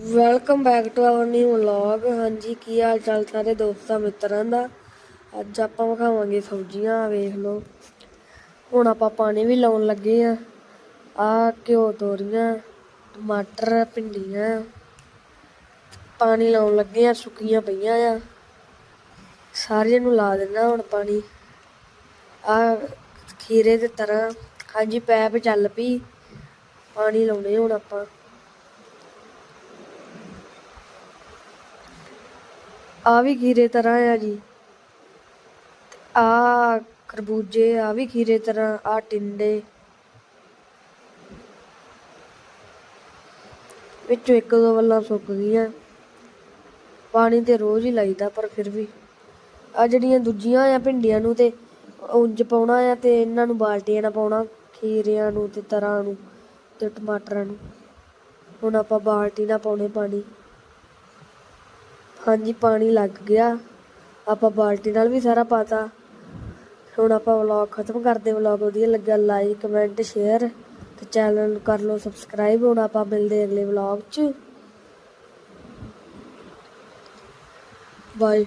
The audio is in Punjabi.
Welcome back to our new vlog ਹਾਂਜੀ, ਕੀ ਹਾਲ ਚਾਲ ਸਾਰੇ ਦੋਸਤਾਂ, ਮਿੱਤਰਾਂ ਦਾ? ਅੱਜ ਆਪਾਂ ਵਿਖਾਵਾਂਗੇ ਸਬਜ਼ੀਆਂ, ਵੇਖ ਲਓ। ਹੁਣ ਆਪਾਂ ਪਾਣੀ ਵੀ ਲਾਉਣ ਲੱਗੇ ਆ। ਆ ਘਿਓ ਤੋਰੀਆਂ, ਟਮਾਟਰ, ਭਿੰਡੀਆਂ। ਪਾਣੀ ਲਾਉਣ ਲੱਗੇ ਆ, ਸੁੱਕੀਆਂ ਪਈਆਂ ਆ। ਸਾਰਿਆਂ ਨੂੰ ਲਾ ਦੇਣਾ ਹੁਣ ਪਾਣੀ। ਆ ਖੀਰੇ ਦੇ ਤਰ੍ਹਾਂ। ਹਾਂਜੀ, ਪੈਪ ਚੱਲ ਪਈ। ਪਾਣੀ ਲਾਉਣੇ ਹੁਣ ਆਪਾਂ। ਆ ਵੀ ਖੀਰੇ ਤਰ੍ਹਾਂ ਆ ਜੀ। ਆ ਖਰਬੂਜੇ, ਆ ਵੀ ਖੀਰੇ ਤਰ੍ਹਾਂ, ਆ ਟਿੰਡੇ। ਵਿੱਚੋਂ ਇੱਕ ਦੋ ਵੱਲਾਂ ਸੁੱਕ ਗਈਆਂ। ਪਾਣੀ ਤੇ ਰੋਜ਼ ਹੀ ਲਾਈਦਾ ਪਰ ਫਿਰ ਵੀ। ਆ ਜਿਹੜੀਆਂ ਦੂਜੀਆਂ ਆ ਭਿੰਡੀਆਂ ਨੂੰ ਤੇ ਉਂਝ ਪਾਉਣਾ ਆ ਤੇ ਇਹਨਾਂ ਨੂੰ ਬਾਲਟੀਆਂ ਨਾਲ ਪਾਉਣਾ, ਖੀਰਿਆਂ ਨੂੰ ਤੇ ਤਰਾਂ ਨੂੰ ਤੇ ਟਮਾਟਰਾਂ ਨੂੰ। ਹੁਣ ਆਪਾਂ ਬਾਲਟੀ ਨਾਲ ਪਾਉਣੇ ਪਾਣੀ। ਹਾਂਜੀ, ਪਾਣੀ ਲੱਗ ਗਿਆ। ਆਪਾਂ ਬਾਲਟੀ ਨਾਲ ਵੀ ਸਾਰਾ ਪਾਤਾ। ਹੁਣ ਆਪਾਂ ਵਲੌਗ ਖਤਮ ਕਰਦੇ ਵਲੌਗ ਵਧੀਆ ਲੱਗਾ ਲਾਈਕ ਕਮੈਂਟ ਸ਼ੇਅਰ ਤੇ ਚੈਨਲ ਨੂੰ ਕਰ ਲਓ ਸਬਸਕ੍ਰਾਈਬ ਹੁਣ ਆਪਾਂ ਮਿਲਦੇ ਅਗਲੇ ਵਲੌਗ 'ਚ। ਬਾਏ